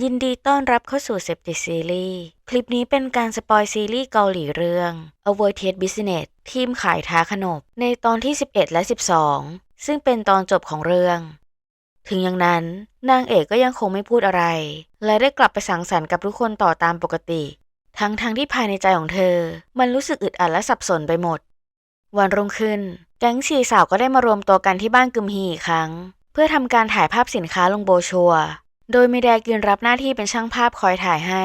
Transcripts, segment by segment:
ยินดีต้อนรับเข้าสู่เซปติซีรีส์คลิปนี้เป็นการสปอยซีรีส์เกาหลีเรื่อง Avoid e d Business ทีมขายท้าขนบ ในตอนที่ 11 และ 12 ซึ่งเป็นตอนจบของเรื่อง ถึงอย่างนั้น นางเอกก็ยังคงไม่พูดอะไร และได้กลับไปสังสรรค์กับทุกคนต่อตามปกติ ทั้งๆทที่ภายในใจของเธอ มันรู้สึกอึดอัดและสับสนไปหมด วันรุ่งขึ้น แก๊งชีสาวก็ได้มารวมตัวกันที่บ้านกึมฮีอีกครั้ง เพื่อทำการถ่ายภาพสินค้าลงโบชัว โดยมีแดกินรับหน้าที่เป็นช่างภาพคอยถ่ายให้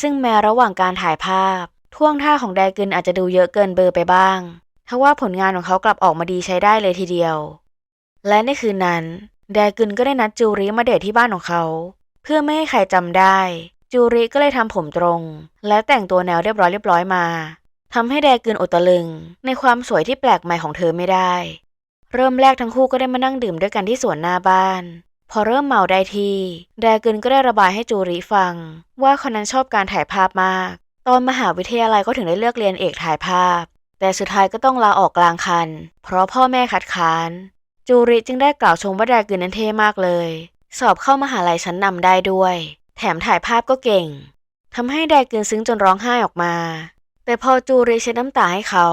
ซึ่งแม้ระหว่างการถ่ายภาพ ท่วงท่าของแดกินอาจจะดูเยอะเกินเบอร์ไปบ้างทว่าผลงานของเขากลับออกมาดีใช้ได้เลยทีเดียว และในคืนนั้น แดกินก็ได้นัดจูริมาเดทที่บ้านของเขา เพื่อไม่ให้ใครจำได้ จูริก็เลยทำผมตรง และแต่งตัวแนวเรียบร้อยเรียบร้อยมาทำให้แดกินอดตะลึง ในความสวยที่แปลกใหม่ของเธอไม่ได้ เริ่มแรกทั้งคู่ก็ได้มานั่งดื่มด้วยกันที่สวนหน้าบ้าน พอเริ่มเมาได้ที แดกินก็ได้ระบายให้จูริฟัง ว่าคนนั้นชอบการถ่ายภาพมาก ตอนมหาวิทยาลัยก็ถึงได้เลือกเรียนเอกถ่ายภาพ แต่สุดท้ายก็ต้องลาออกกลางคัน เพราะพ่อแม่คัดค้าน จูริจึงได้กล่าวชมว่าแดกินนั้นเท่มากเลย สอบเข้ามหาลัยชั้นนำได้ด้วย แถมถ่ายภาพก็เก่งทำให้แดกินซึ้งจนร้องไห้ออกมา แต่พอจูริเช็ดน้ำตาให้เขา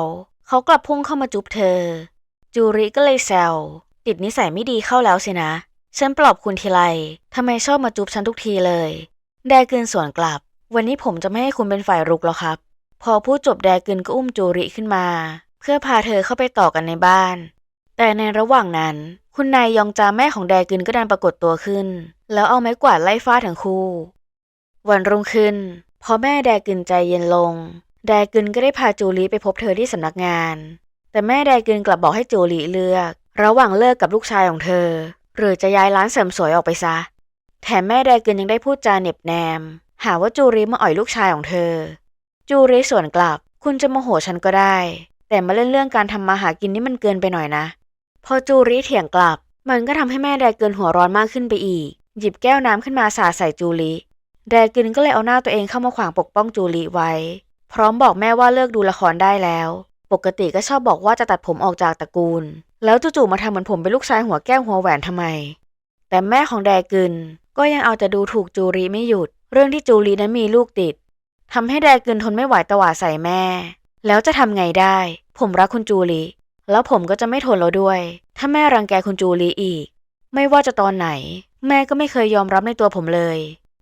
เขากลับพุ่งเข้ามาจุบเธอ จูริก็เลยแซวติดนิสัยไม่ดีเข้าแล้วสินะ ฉันปลอบคุณทีไรทำไมชอบมาจุบฉันทุกทีเลย แดกินสวนกลับ วันนี้ผมจะไม่ให้คุณเป็นฝ่ายรุกแล้วครับ พอพูดจบแดกินก็อุ้มจูริขึ้นมา เพื่อพาเธอเข้าไปต่อกันในบ้าน แต่ในระหว่างนั้น คุณนายยองจาแม่ของแดกินก็ดันปรากฏตัวขึ้น แล้วเอาไม้กวาดไล่ฟาดทั้งคู่ วันรุ่งขึ้น พอแม่แดกินใจเย็นลง แดกินก็ได้พาจูริไปพบเธอที่สำนักงาน แต่แม่แดกินกลับบอกให้จูริเลือก ระหว่างเลิกกับลูกชายของเธอ หรือจะย้ายร้านเสริมสวยออกไปซะ แถมแม่แดกินยังได้พูดจาเหน็บแนม หาว่าจูริมาอ่อยลูกชายของเธอ จูริสวนกลับ คุณจะโมโหฉันก็ได้ แต่มาเล่นเรื่องการทำมาหากินนี่มันเกินไปหน่อยนะ พอจูริเถียงกลับ มันก็ทำให้แม่แดกินหัวร้อนมากขึ้นไปอีก หยิบแก้วน้ำขึ้นมาสาดใส่จูริแดกินก็เลยเอาหน้าตัวเองเข้ามาขวางปกป้องจูริไว้ พร้อมบอกแม่ว่าเลิกดูละครได้แล้ว ปกติก็ชอบบอกว่าจะตัดผมออกจากตระกูล แล้วจู่ๆมาทำเหมือนผมเป็นลูกชายหัวแก้วหัวแหวนทำไม แต่แม่ของแดกึนก็ยังเอาแต่ดูถูกจูรีไม่หยุด เรื่องที่จูรีนั้นมีลูกติดทำให้แดกึนทนไม่ไหวตวาดใส่แม่ แล้วจะทำไงได้ ผมรักคุณจูรีแล้วผมก็จะไม่ทนแล้วด้วย ถ้าแม่รังแกคุณจูรีอีก ไม่ว่าจะตอนไหน แม่ก็ไม่เคยยอมรับในตัวผมเลย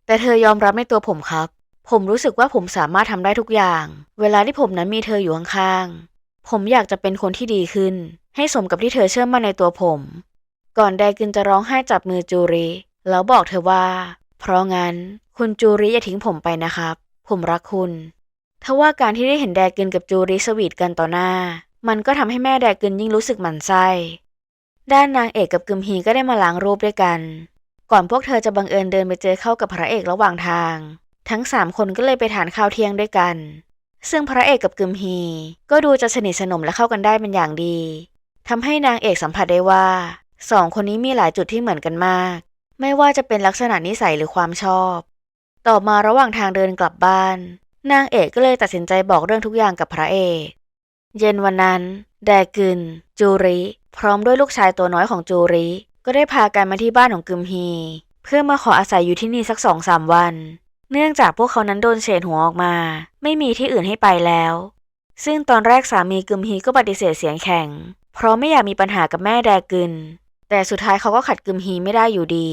แต่เธอยอมรับในตัวผมครับ ผมรู้สึกว่าผมสามารถทำได้ทุกอย่าง เวลาที่ผมนั้นมีเธออยู่ข้างๆ ผมอยากจะเป็นคนที่ดีขึ้น ให้สมกับที่เธอเชื่อมั่นในตัวผม ก่อนแดกินจะร้องไห้จับมือจูริแล้วบอกเธอว่า เพราะงั้นคุณจูริอย่าทิ้งผมไปนะครับ ผมรักคุณทว่าการที่ได้เห็นแดกินกับจูริสวีทกันต่อหน้า มันก็ทำให้แม่แดกินยิ่งรู้สึกหมันไส้ด้านนางเอกกับกึมฮีก็ได้มาล้างรูปด้วยกัน ก่อนพวกเธอจะบังเอิญเดินไปเจอเข้ากับพระเอกระหว่างทาง ทั้งสามคนก็เลยไปทานข้าวเที่ยงด้วยกัน ซึ่งพระเอกกับกึมฮี ก็ดูจะสนิทสนมและเข้ากันได้เป็นอย่างดีทำให้นางเอกสัมผัสได้ว่าสองคนนี้มีหลายจุดที่เหมือนกันมาก ไม่ว่าจะเป็นลักษณะนิสัยหรือความชอบ ต่อมาระหว่างทางเดินกลับบ้าน นางเอกก็เลยตัดสินใจบอกเรื่องทุกอย่างกับพระเอก เย็นวันนั้น แดกึน จูริ พร้อมด้วยลูกชายตัวน้อยของจูริ ก็ได้พากันมาที่บ้านของกึมฮี เพื่อมาขออาศัยอยู่ที่นี่สักสองสามวัน เนื่องจากพวกเขานั้นโดนเฉดหัวออกมา ไม่มีที่อื่นให้ไปแล้ว ซึ่งตอนแรกสามีกึมฮีก็ปฏิเสธเสียงแข็ง เพราะไม่อยากมีปัญหากับแม่แดกึน แต่สุดท้ายเขาก็ขัดกึมฮีไม่ได้อยู่ดี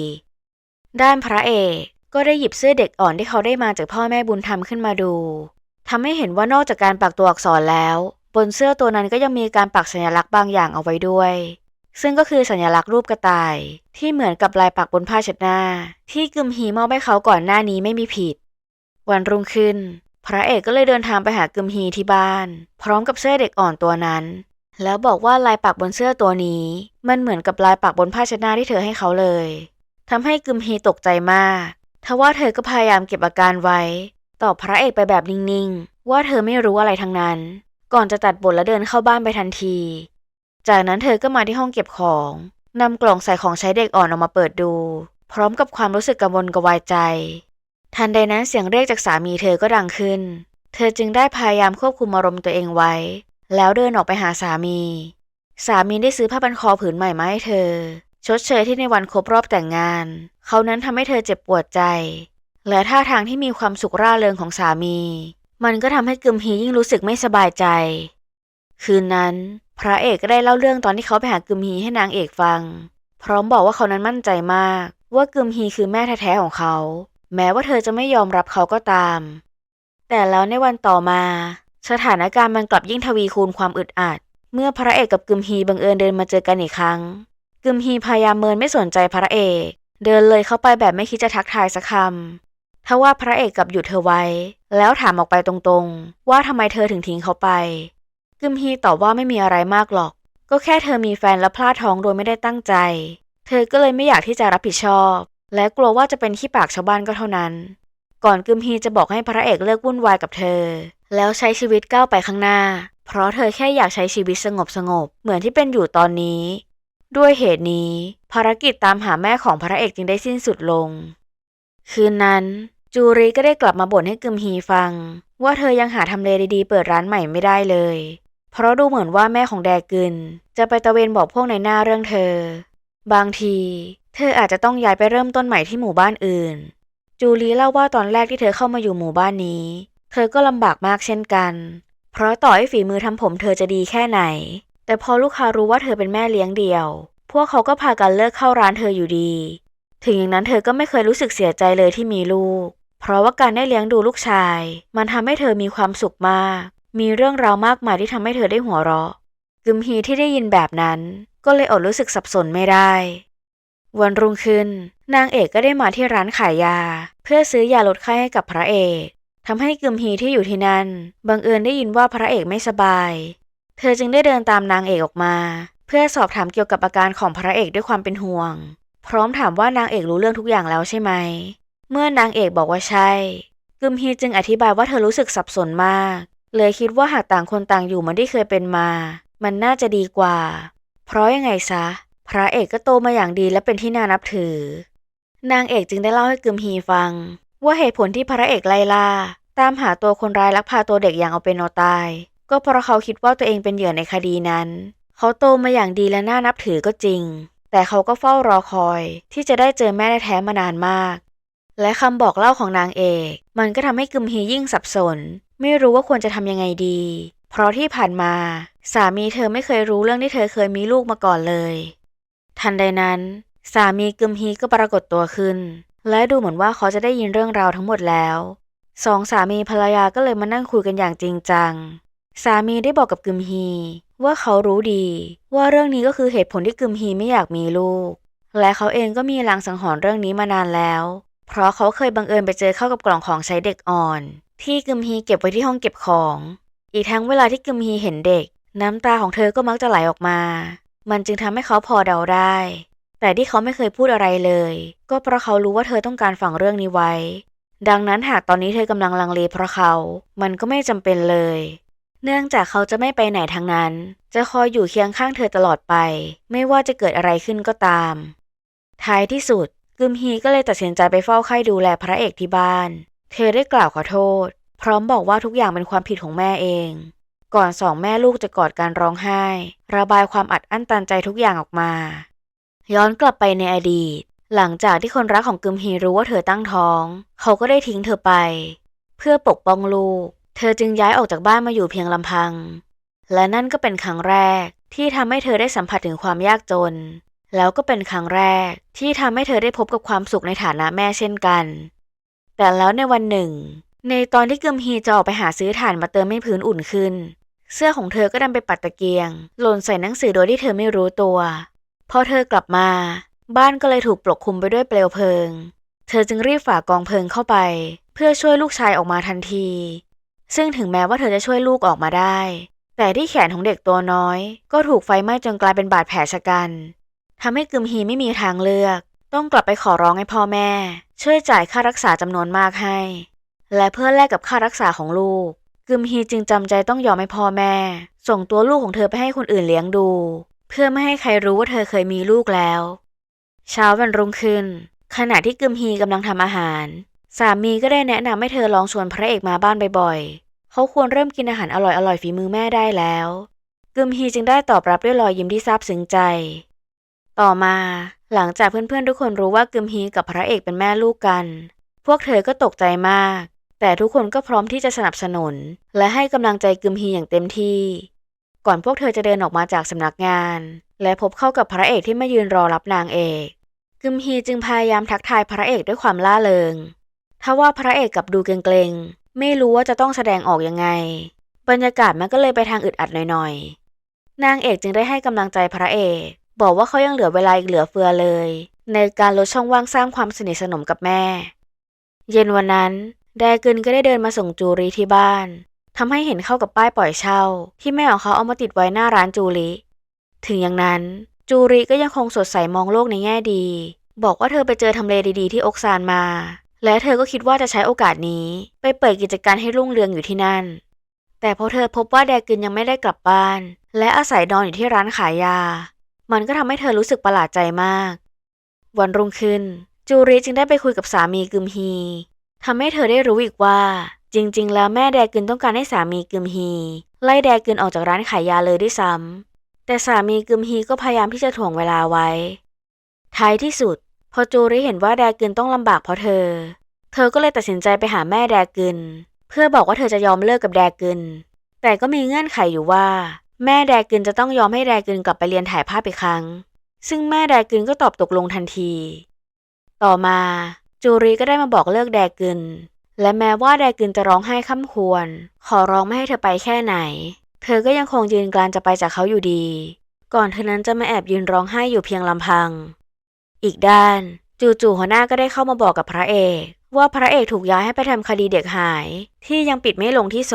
ด้านพระเอกก็ได้หยิบเสื้อเด็กอ่อนที่เขาได้มาจากพ่อแม่บุญธรรมขึ้นมาดูทำให้เห็นว่านอกจากการปักตัวอักษรแล้ว บนเสื้อตัวนั้นก็ยังมีการปักสัญลักษณ์บางอย่างเอาไว้ด้วย ซึ่งก็คือสัญลักษณ์รูปกระต่าย ที่เหมือนกับลายปักบนผ้าเช็ดหน้า ที่กึมฮีมอบให้เขาก่อนหน้านี้ไม่มีผิด วันรุ่งขึ้น พระเอกก็เลยเดินทางไปหากึมฮีที่บ้าน พร้อมกับเสื้อเด็กอ่อนตัวนั้น แล้วบอกว่าลายปักบนเสื้อตัวนี้ มันเหมือนกับลายปักบนผ้าเช็ดหน้าที่เธอให้เขาเลยทำให้กึมฮีตกใจมากทว่าเธอก็พยายามเก็บอาการไว้ ตอบพระเอกไปแบบนิ่งๆว่าเธอไม่รู้อะไรทั้งนั้น ก่อนจะตัดบทและเดินเข้าบ้านไปทันที จากนั้นเธอก็มาที่ห้องเก็บของนำกล่องใส่ของใช้เด็กอ่อนออกมาเปิดดู พร้อมกับความรู้สึกกังวลกระวายใจ ทันใดนั้นเสียงเรียกจากสามีเธอก็ดังขึ้น เธอจึงได้พยายามควบคุมอารมณ์ตัวเองไว้ แล้วเดินออกไปหาสามี สามีได้ซื้อผ้าพันคอผืนใหม่มาให้เธอ ชดเชยที่ในวันครบรอบแต่งงานเเขานั้นทำให้เธอเจ็บปวดใจ และท่าทางที่มีความสุขร่าเริงของสามี มันก็ทำให้กึมฮียิ่งรู้สึกไม่สบายใจ คืนนั้น พระเอกก็ได้เล่าเรื่องตอนที่เขาไปหากึมฮีให้นางเอกฟัง พร้อมบอกว่าเขานั้นมั่นใจมาก ว่ากึมฮีคือแม่แท้ๆของเขา แม้ว่าเธอจะไม่ยอมรับเขาก็ตาม แต่แล้วในวันต่อมา สถานการณ์มันกลับยิ่งทวีคูณความอึดอัด เมื่อพระเอกกับกึมฮีบังเอิญเดินมาเจอกันอีกครั้ง กึมฮีพยายามเมินไม่สนใจพระเอก เดินเลยเข้าไปแบบไม่คิดจะทักทายสักคำทว่าพระเอกกับหยุดเธอไว้ แล้วถามออกไปตรงๆ ว่าทำไมเธอถึงทิ้งเขาไป กึมฮีตอบว่าไม่มีอะไรมากหรอก ก็แค่เธอมีแฟนและพลาดท้องโดยไม่ได้ตั้งใจ เธอก็เลยไม่อยากที่จะรับผิดชอบ และกลัวว่าจะเป็นขี้ปากชาวบ้านก็เท่านั้น ก่อนกึมฮีจะบอกให้พระเอกเลิกวุ่นวายกับเธอ แล้วใช้ชีวิตก้าวไปข้างหน้า เพราะเธอแค่อยากใช้ชีวิตสงบสงบๆเหมือนที่เป็นอยู่ตอนนี้ ด้วยเหตุนี้ ภารกิจตามหาแม่ของพระเอกจึงได้สิ้นสุดลง คืนนั้นจูรีก็ได้กลับมาบ่นให้กึมฮีฟัง ว่าเธอยังหาทำเลดีๆ เปิดร้านใหม่ไม่ได้เลย เพราะดูเหมือนว่าแม่ของแดกึนจะไปตะเวนบอกพวกในหน้าเรื่องเธอ บางที เธออาจจะต้องย้ายไปเริ่มต้นใหม่ที่หมู่บ้านอื่น จูลีเล่าว่าตอนแรกที่เธอเข้ามาอยู่หมู่บ้านนี้ เธอก็ลำบากมากเช่นกัน เพราะต่อให้ฝีมือทำผมเธอจะดีแค่ไหน แต่พอลูกค้ารู้ว่าเธอเป็นแม่เลี้ยงเดี่ยว พวกเขาก็พากันเลิกเข้าร้านเธออยู่ดี ถึงอย่างนั้นเธอก็ไม่เคยรู้สึกเสียใจเลยที่มีลูก เพราะว่าการได้เลี้ยงดูลูกชาย มันทำให้เธอมีความสุขมาก มีเรื่องราวมากมายที่ทำให้เธอได้หัวเราะกึมฮีที่ได้ยินแบบนั้นก็เลยอดรู้สึกสับสนไม่ได้ วันรุ่งขึ้น นางเอกก็ได้มาที่ร้านขายยา เพื่อซื้อยาลดไข้ให้กับพระเอกทำให้กึมฮีที่อยู่ที่นั่นบังเอิญได้ยินว่าพระเอกไม่สบาย เธอจึงได้เดินตามนางเอกออกมา เพื่อสอบถามเกี่ยวกับอาการของพระเอกด้วยความเป็นห่วง พร้อมถามว่านางเอกรู้เรื่องทุกอย่างแล้วใช่ไหม เมื่อนางเอกบอกว่าใช่กึมฮีจึงอธิบายว่าเธอรู้สึกสับสนมาก เลยคิดว่าหากต่างคนต่างอยู่เหมือนที่เคยเป็นมา มันน่าจะดีกว่า เพราะยังไงซะ พระเอกก็โตมาอย่างดีและเป็นที่น่านับถือ นางเอกจึงได้เล่าให้กึมฮีฟัง ว่าเหตุผลที่พระเอกไล่ล่า ตามหาตัวคนร้ายลักพาตัวเด็กอย่างเอาเป็นเอาตาย ก็เพราะเขาคิดว่าตัวเองเป็นเหยื่อในคดีนั้น เขาโตมาอย่างดีและน่านับถือก็จริง แต่เขาก็เฝ้ารอคอย ที่จะได้เจอแม่แท้ๆมานานมาก และคำบอกเล่าของนางเอก มันก็ทำให้กึมฮียิ่งสับสน ไม่รู้ว่าควรจะทำยังไงดี เพราะที่ผ่านมา สามีเธอไม่เคยรู้เรื่องที่เธอเคยมีลูกมาก่อนเลย ทันใดนั้น สามีกึมฮีก็ปรากฏตัวขึ้น และดูเหมือนว่าเขาจะได้ยินเรื่องราวทั้งหมดแล้วสองสามีภรรยาก็เลยมานั่งคุยกันอย่างจริงจัง สามีได้บอกกับกึมฮี ว่าเขารู้ดี ว่าเรื่องนี้ก็คือเหตุผลที่กึมฮีไม่อยากมีลูก และเขาเองก็มีลางสังหรณ์เรื่องนี้มานานแล้ว เพราะเขาเคยบังเอิญไปเจอเข้ากับกล่องของใช้เด็กอ่อน ที่กึมฮีเก็บไว้ที่ห้องเก็บของ อีกทั้งเวลาที่กึมฮีเห็นเด็ก น้ำตาของเธอก็มักจะไหลออกมา มันจึงทำให้เขาพอเดาได้ แต่ที่เขาไม่เคยพูดอะไรเลย ก็เพราะเขารู้ว่าเธอต้องการฝังเรื่องนี้ไว้ ดังนั้นหากตอนนี้เธอกำลังลังเลเพราะเขา มันก็ไม่จำเป็นเลย เนื่องจากเขาจะไม่ไปไหนทั้งนั้น จะคอยอยู่เคียงข้างเธอตลอดไป ไม่ว่าจะเกิดอะไรขึ้นก็ตาม ท้ายที่สุด กึมฮีก็เลยตัดสินใจไปเฝ้าไข้ดูแลพระเอกที่บ้าน เธอได้กล่าวขอโทษ พร้อมบอกว่าทุกอย่างเป็นความผิดของแม่เอง ก่อนสองแม่ลูกจะกอดการร้องไห้ ระบายความอัดอั้นตันใจทุกอย่างออกมา ย้อนกลับไปในอดีต หลังจากที่คนรักของกึมฮีรู้ว่าเธอตั้งท้อง เขาก็ได้ทิ้งเธอไป เพื่อปกป้องลูก เธอจึงย้ายออกจากบ้านมาอยู่เพียงลำพัง และนั่นก็เป็นครั้งแรกที่ทำให้เธอได้สัมผัสถึงความยากจน แล้วก็เป็นครั้งแรกที่ทำให้เธอได้พบกับความสุขในฐานะแม่เช่นกัน แต่แล้วในวันหนึ่ง ในตอนที่กึมฮีจะออกไปหาซื้อถ่านมาเติมให้พื้นอุ่นขึ้น เสื้อของเธอก็ดันไปปัดตะเกียง หล่นใส่หนังสือโดยที่เธอไม่รู้ตัว พอเธอกลับมา บ้านก็เลยถูกปกคลุมไปด้วยเปลวเพลิง เธอจึงรีบฝ่ากองเพลิงเข้าไป เพื่อช่วยลูกชายออกมาทันที ซึ่งถึงแม้ว่าเธอจะช่วยลูกออกมาได้ แต่ที่แขนของเด็กตัวน้อย ก็ถูกไฟไหม้จนกลายเป็นบาดแผลชะกัน ทำให้กึมฮีไม่มีทางเลือก ต้องกลับไปขอร้องให้พ่อแม่ ช่วยจ่ายค่ารักษาจำนวนมากให้ และเพื่อแลกกับค่ารักษาของลูก กึมฮีจึงจำใจต้องยอมให้พ่อแม่ ส่งตัวลูกของเธอไปให้คนอื่นเลี้ยงดู เพื่อไม่ให้ใครรู้ว่าเธอเคยมีลูกแล้ว เช้าวันรุ่งขึ้น ขณะที่กึมฮีกำลังทำอาหาร สามีก็ได้แนะนำให้เธอลองชวนพระเอกมาบ้านบ่อยๆเขาควรเริ่มกินอาหารอร่อยๆฝีมือแม่ได้แล้วกึมฮีจึงได้ตอบรับด้วยรอยยิ้มที่ซาบซึ้งใจ ต่อมาหลังจากเพื่อนๆทุกคนรู้ว่ากึมฮีกับพระเอกเป็นแม่ลูกกัน พวกเธอก็ตกใจมาก แต่ทุกคนก็พร้อมที่จะสนับสนุน และให้กำลังใจกึมฮีอย่างเต็มที่ ก่อนพวกเธอจะเดินออกมาจากสำนักงาน และพบเข้ากับพระเอกที่มายืนรอรับนางเอกกึมฮีจึงพยายามทักทายพระเอกด้วยความล่าเริงทว่าพระเอกกับดูเกรงๆไม่รู้ว่าจะต้องแสดงออกยังไง บรรยากาศมันก็เลยไปทางอึดอัดหน่อยๆนางเอกจึงได้ให้กำลังใจพระเอก บอกว่าเขายังเหลือเวลาอีกเหลือเฟือเลย ในการลดช่องว่างสร้างความสนิทสนมกับแม่ เย็นวันนั้น แดกึนก็ได้เดินมาส่งจูรีที่บ้านทำให้เห็นเข้ากับป้ายปล่อยเช่า ที่แม่ของเขาเอามาติดไว้หน้าร้านจูริถึงอย่างนั้น จูริก็ยังคงสดใสมองโลกในแง่ดี บอกว่าเธอไปเจอทำเลดีๆที่อกซานมา และเธอก็คิดว่าจะใช้โอกาสนี้ ไปเปิดกิจการให้รุ่งเรืองอยู่ที่นั่น แต่พอเธอพบว่าแดกึนยังไม่ได้กลับบ้าน และอาศัยนอนอยู่ที่ร้านขายยา มันก็ทำให้เธอรู้สึกประหลาดใจมาก วันรุ่งขึ้น จูริจึงได้ไปคุยกับสามีกึมฮีทำให้เธอได้รู้อีกว่า จริง ๆ แล้วแม่แดกึนต้องการให้สามีกึมฮี ไล่แดกึนออกจากร้านขายยาเลยด้วยซ้ำแต่สามีกึมฮีก็พยายามที่จะถ่วงเวลาไว้ ท้ายที่สุด พอจูริเห็นว่าแดกึนต้องลำบากเพราะเธอ เธอก็เลยตัดสินใจไปหาแม่แดกึนเพื่อบอกว่าเธอจะยอมเลิกกับแดกึนแต่ก็มีเงื่อนไขอยู่ว่า แม่แดกึนจะต้องยอมให้แดกึนกลับไปเรียนถ่ายภาพอีกครั้ง ซึ่งแม่แดกึนก็ตอบตกลงทันที ต่อมาจูรีก็ได้มาบอกเลิกแดกึน และแม้ว่าแดกึนจะร้องไห้ค่ำควร ขอร้องไม่ให้เธอไปแค่ไหน เธอก็ยังคงยืนกรานจะไปจากเขาอยู่ดี ก่อนเธอนั้นจะมาแอบยืนร้องไห้อยู่เพียงลำพัง อีกด้าน จู่ๆหัวหน้าก็ได้เข้ามาบอกกับพระเอก ว่าพระเอกถูกย้ายให้ไปทำคดีเด็กหาย ที่ยังปิดไม่ลงที่โซ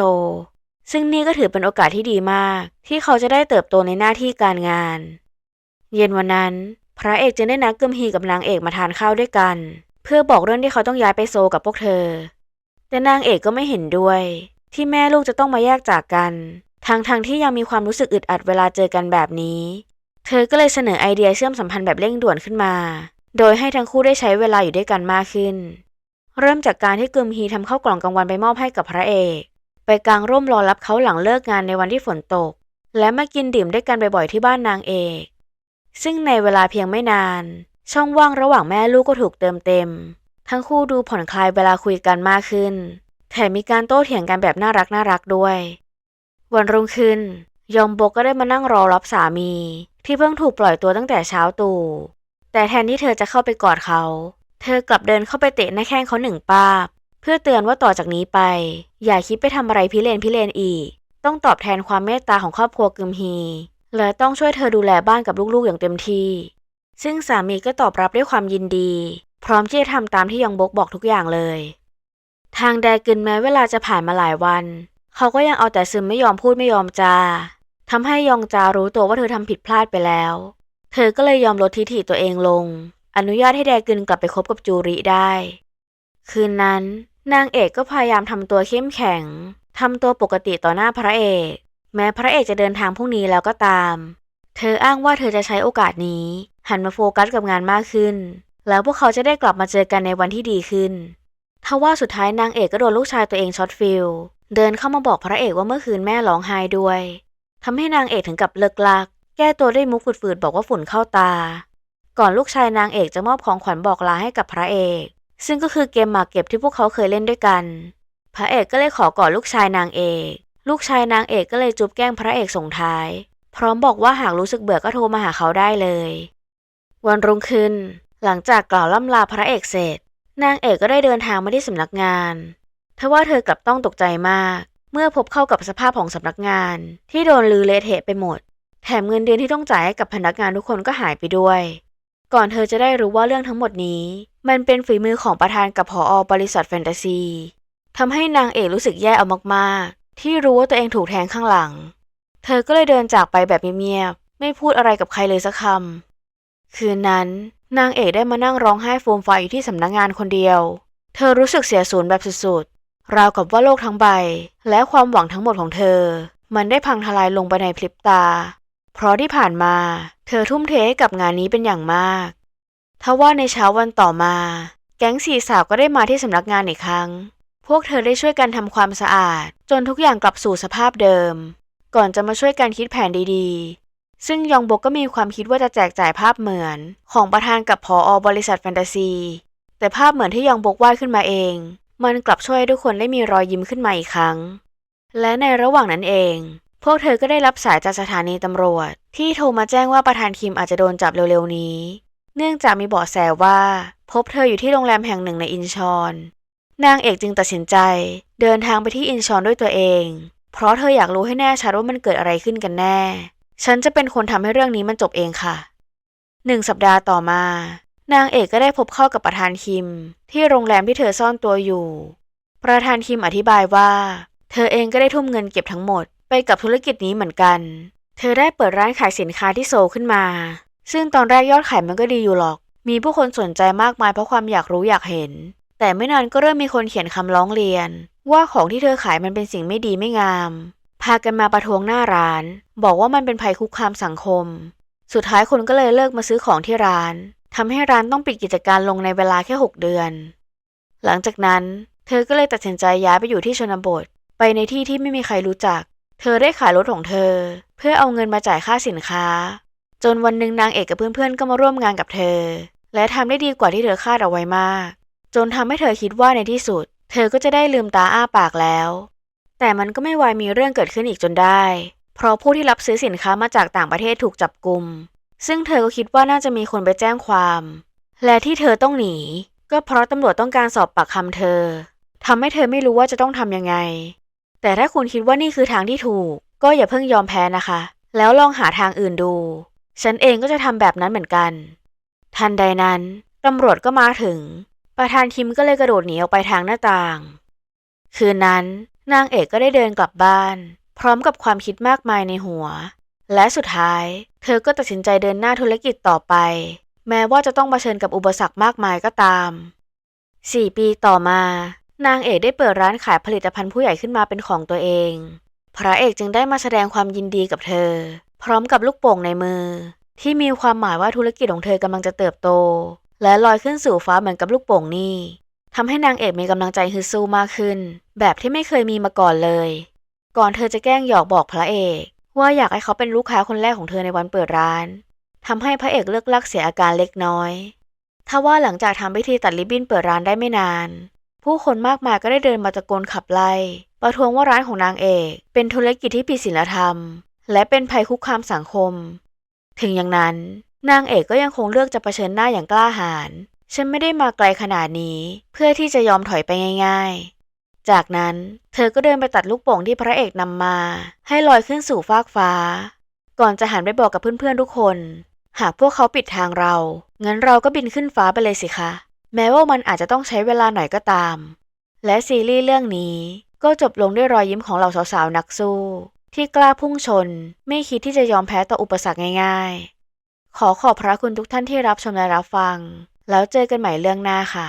ซึ่งนี่ก็ถือเป็นโอกาสที่ดีมาก ที่เขาจะได้เติบโตในหน้าที่การงาน เย็นวันนั้น พระเอกจึงได้นัดกึมฮีกับนางเอกมาทานข้าวด้วยกัน เพื่อบอกเรื่องที่เขาต้องย้ายไปโซกับพวกเธอ แต่นางเอกก็ไม่เห็นด้วย ที่แม่ลูกจะต้องมาแยกจากกันทั้งทงที่ยังมีความรู้สึกอึดอัดเวลาเจอกันแบบนี้ เธอก็เลยเสนอไอเดียเชื่อมสัมพันธ์แบบเร่งด่วนขึ้นมา โดยให้ทั้งคู่ได้ใช้เวลาอยู่ด้วยกันมากขึ้น เริ่มจากการที่กึมฮีทำข้าวกล่องกลางวันไปมอบให้กับพระเอก ไปกางร่มรอรับเขาหลังเลิกงานในวันที่ฝนตก และมากินดื่มด้วยกันบ่อยๆที่บ้านนางเอก ซึ่งในเวลาเพียงไม่นาน ช่องว่างระหว่างแม่ลูกก็ถูกเติมเต็ม ทั้งคู่ดูผ่อนคลายเวลาคุยกันมากขึ้น แถมมีการโต้เถียงกันแบบน่ารักน่ารักด้วย วันรุ่งขึ้น ยองโบกก็ได้มานั่งรอรับสามี ที่เพิ่งถูกปล่อยตัวตั้งแต่เช้าตู่แต่แทนที่เธอจะเข้าไปกอดเขา เธอกลับเดินเข้าไปเตะหน้าแข้งเขาหนึ่งป้าบ เพื่อเตือนว่าต่อจากนี้ไป อย่าคิดไปทำอะไรพิเรนพิเรนอีก ต้องตอบแทนความเมตตาของครอบครัวกึมฮี และต้องช่วยเธอดูแลบ้านกับลูกๆอย่างเต็มที่ ซึ่งสามีก็ตอบรับด้วยความยินดี พร้อมที่จะทำตามที่ยองบกบอกทุกอย่างเลย ทางแดกึนแม้เวลาจะผ่านมาหลายวัน เขาก็ยังเอาแต่ซึมไม่ยอมพูดไม่ยอมจาทำให้ยองจารู้ตัวว่าเธอทำผิดพลาดไปแล้ว เธอก็เลยยอมลดทิฐิตัวเองลง อนุญาตให้แดกึนกลับไปคบกับจูริได้ คืนนั้น นางเอกก็พยายามทำตัวเข้มแข็งทำตัวปกติต่อหน้าพระเอก แม้พระเอกจะเดินทางพรุ่งนี้แล้วก็ตาม เธออ้างว่าเธอจะใช้โอกาสนี้ หันมาโฟกัสกับงานมากขึ้น แล้วพวกเขาจะได้กลับมาเจอกันในวันที่ดีขึ้นทว่าสุดท้ายนางเอกก็โดนลูกชายตัวเองช็อตฟิลเดินเข้ามาบอกพระเอกว่าเมื่อคืนแม่ร้องไห้ด้วยทำให้นางเอกถึงกับเลิกลัก แก้ตัวด้วยมุกฝืดๆบอกว่าฝุ่นเข้าตา ก่อนลูกชายนางเอกจะมอบของขวัญบอกลาให้กับพระเอก ซึ่งก็คือเกมหมากเก็บที่พวกเขาเคยเล่นด้วยกัน พระเอกก็เลยขอกอดลูกชายนางเอก ลูกชายนางเอกก็เลยจูบแกล้งพระเอกส่งท้าย พร้อมบอกว่าหากรู้สึกเบื่อก็โทรมาหาเขาได้เลย วันรุ่งขึ้น หลังจากกล่าวล่ำลาพระเอกเสร็จ นางเอกก็ได้เดินทางมาที่สำนักงานทว่าเธอกลับต้องตกใจมาก เมื่อพบเข้ากับสภาพของสำนักงาน ที่โดนลือเละเทะไปหมด แถมเงินเดือนที่ต้องจ่ายให้กับพนักงานทุกคนก็หายไปด้วย ก่อนเธอจะได้รู้ว่าเรื่องทั้งหมดนี้ มันเป็นฝีมือของประธานกับผออบริษัทแฟนตาซีทำให้นางเอกรู้สึกแย่เอามากๆ ที่รู้ว่าตัวเองถูกแทงข้างหลัง เธอก็เลยเดินจากไปแบบเงียบๆ ไม่พูดอะไรกับใครเลยสักคำ คืนนั้นนางเอกได้มานั่งร้องไห้โฟมไฟอยู่ที่สำนักงานคนเดียว เธอรู้สึกเสียสูญแบบสุดๆ ราวกับว่าโลกทั้งใบ และความหวังทั้งหมดของเธอ มันได้พังทลายลงไปในพริบตา เพราะที่ผ่านมา เธอทุ่มเทให้กับงานนี้เป็นอย่างมาก ทว่าในเช้าวันต่อมา แก๊งสี่สาวก็ได้มาที่สำนักงานอีกครั้ง พวกเธอได้ช่วยกันทำความสะอาด จนทุกอย่างกลับสู่สภาพเดิม ก่อนจะมาช่วยกันคิดแผนดีๆ ซึ่งยองบกก็มีความคิดว่าจะแจกจ่ายภาพเหมือน ของประธานกับผออบริษัทแฟนตาซี แต่ภาพเหมือนที่ยองบกวาดขึ้นมาเอง มันกลับช่วยให้ทุกคนได้มีรอยยิ้มขึ้นมาอีกครั้ง และในระหว่างนั้นเอง พวกเธอก็ได้รับสายจากสถานีตำรวจ ที่โทรมาแจ้งว่าประธานคิมอาจจะโดนจับเร็วๆนี้ เนื่องจากมีเบาะแสว่า พบเธออยู่ที่โรงแรมแห่งหนึ่งในอินชอน นางเอกจึงตัดสินใจ เดินทางไปที่อินชอนด้วยตัวเอง เพราะเธออยากรู้ให้แน่ชัดว่ามันเกิดอะไรขึ้นกันแน่ ฉันจะเป็นคนทำให้เรื่องนี้มันจบเองค่ะหนึ่งสัปดาห์ต่อมา นางเอกก็ได้พบเข้ากับประธานคิม ที่โรงแรมที่เธอซ่อนตัวอยู่ ประธานคิมอธิบายว่า เธอเองก็ได้ทุ่มเงินเก็บทั้งหมด ไปกับธุรกิจนี้เหมือนกัน เธอได้เปิดร้านขายสินค้าที่โซลขึ้นมา ซึ่งตอนแรกยอดขายมันก็ดีอยู่หรอก มีผู้คนสนใจมากมายเพราะความอยากรู้อยากเห็น แต่ไม่นานก็เริ่มมีคนเขียนคำร้องเรียน ว่าของที่เธอขายมันเป็นสิ่งไม่ดีไม่งาม พากันมาประท้วงหน้าร้าน บอกว่ามันเป็นภัยคุกคามสังคม สุดท้ายคนก็เลยเลิกมาซื้อของที่ร้านทำให้ร้านต้องปิดกิจการลงในเวลาแค่ 6 เดือน หลังจากนั้น เธอก็เลยตัดสินใจย้ายไปอยู่ที่ชนบท ไปในที่ที่ไม่มีใครรู้จัก เธอได้ขายรถของเธอ เพื่อเอาเงินมาจ่ายค่าสินค้า จนวันหนึ่งนางเอกกับเพื่อนๆก็มาร่วมงานกับเธอ และทำได้ดีกว่าที่เธอคาดเอาไว้มาก จนทำให้เธอคิดว่าในที่สุด เธอก็จะได้ลืมตาอ้าปากแล้ว แต่มันก็ไม่วายมีเรื่องเกิดขึ้นอีกจนได้ เพราะผู้ที่รับซื้อสินค้ามาจากต่างประเทศถูกจับกลุมซึ่งเธอก็คิดว่าน่าจะมีคนไปแจ้งความ และที่เธอต้องหนี ก็เพราะตำรวจต้องการสอบปากคำเธอทำให้เธอไม่รู้ว่าจะต้องทำยังไง แต่ถ้าคุณคิดว่านี่คือทางที่ถูก ก็อย่าเพิ่งยอมแพ้นะคะ แล้วลองหาทางอื่นดู ฉันเองก็จะทำแบบนั้นเหมือนกัน ทันใดนั้นตำรวจก็มาถึง ประธานคิมก็เลยกระโดดหนีออกไปทางหน้าต่าง คืนนั้นนางเอกก็ได้เดินกลับบ้าน พร้อมกับความคิดมากมายในหัว และสุดท้าย เธอก็ตัดสินใจเดินหน้าธุรกิจต่อไป แม้ว่าจะต้องเผชิญกับอุปสรรคมากมายก็ตาม 4 ปีต่อมา นางเอกได้เปิดร้านขายผลิตภัณฑ์ผู้ใหญ่ขึ้นมาเป็นของตัวเอง พระเอกจึงได้มาแสดงความยินดีกับเธอ พร้อมกับลูกโป่งในมือ ที่มีความหมายว่าธุรกิจของเธอกำลังจะเติบโต และลอยขึ้นสู่ฟ้าเหมือนกับลูกโป่งนี่ทำให้นางเอกมีกำลังใจฮึดสู้มากขึ้น แบบที่ไม่เคยมีมาก่อนเลย ก่อนเธอจะแกล้งหยอกบอกพระเอก ว่าอยากให้เขาเป็นลูกค้าคนแรกของเธอในวันเปิดร้านทำให้พระเอกเลิกลักเสียอาการเล็กน้อยถ้าว่าหลังจากทำพิธีตัดริบบิ้นเปิดร้านได้ไม่นาน ผู้คนมากมายก็ได้เดินมาตะโกนขับไล่ประท้วงว่าร้านของนางเอก เป็นธุรกิจที่ผิดศีลธรรม และเป็นภัยคุกคามสังคม ถึงอย่างนั้น นางเอกก็ยังคงเลือกจะะเผชิญหน้าอย่างกล้าหาญฉันไม่ได้มาไกลขนาดนี้ เพื่อที่จะยอมถอยไปง่าย ๆ จากนั้นเธอก็เดินไปตัดลูกโป่งที่พระเอกนำมา ให้ลอยขึ้นสู่ฟากฟ้า ก่อนจะหันไปบอกกับเพื่อนๆทุกคน หากพวกเขาปิดทางเรางั้นเราก็บินขึ้นฟ้าไปเลยสิคะ แม้ว่ามันอาจจะต้องใช้เวลาหน่อยก็ตาม และซีรีส์เรื่องนี้ก็จบลงด้วยรอยยิ้มของเหล่าสาวๆ นักสู้ ที่กล้าพุ่งชน ไม่คิดที่จะยอมแพ้ต่ออุปสรรคง่าย ๆ ขอขอบพระคุณทุกท่านที่รับชมและรับฟัง แล้วเจอกันใหม่เรื่องหน้าค่ะ